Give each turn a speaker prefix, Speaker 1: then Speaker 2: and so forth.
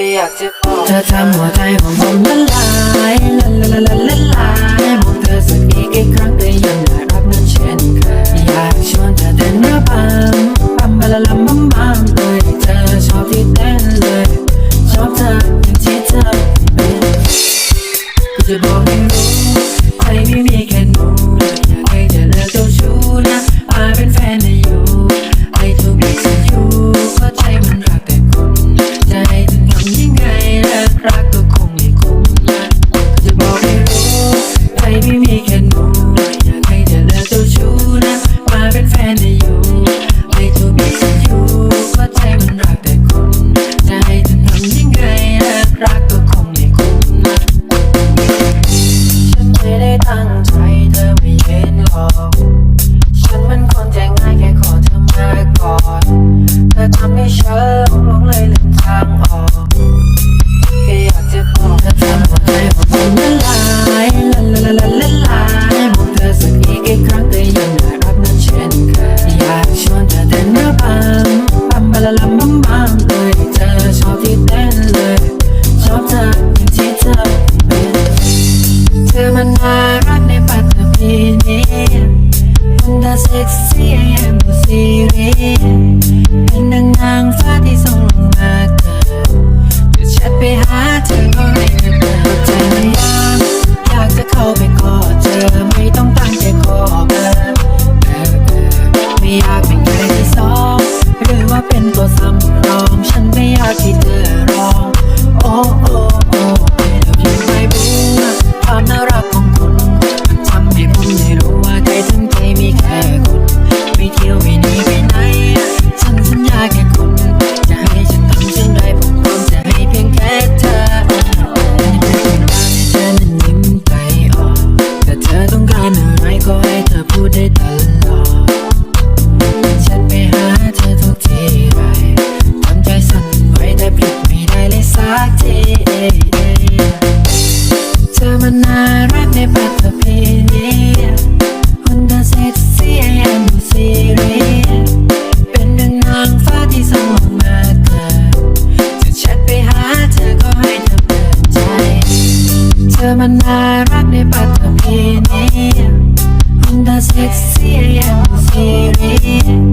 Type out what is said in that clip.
Speaker 1: ค่อยากจะบอก
Speaker 2: เธอทำหัวใจของผมละลายละละละละละลายบอกเธอสักอีกกี่ครั้งก็ยังน่ารักนั้นเช่นเคยอยากชวนเธอเต้นระบำปั๊มบะละละมัมมัมเลยเธอชอบที่เต้นเลยชอบเธออย่างที่เธอเป็นกูจะบอกให้รู้ใครไม่มีแค่หนู ให้ฉันหลงหลงเลยลืมทางออกแค่อยากจะบอกเธอทำหัวใจของผมละลายละละละละละลายบอกเธอสักอีกกี่ครั้งก็ยังน่ารักนั้นเช่นเคยอยากชวนเธอเต้นระบำปั๊มบะละละมัมมัมเลยเธอชอบที่เต้นเลยชอบเธออย่างที่เธอเป็นเธอมันน่ารัก น่าเซ็กซี่แอมซีรีเป็นนางนางฟ้าที่ส่งลงมาเกิดจะแชทไปหาเธอก็ให้เธอเปิดใจไม่ยากอยากจะเข้าไปกอดเธอไม่ต้องตั้งใจขอเบอร์ไม่อยากเป็นใครที่สองหรือว่าเป็นตัวซ้ำ เธอมันน่ารักในปัตตภีนี้คนน่าเซ็กซี่แอมซีรีเป็นดังนางฟ้าที่ส่งลงมาเกิดจะแชทไปหาเธอก็ให้เธอเปิดใจ เธอมันน่ารักในปัตตภีนี้คนน่าเซ็กซี่แอมซีรี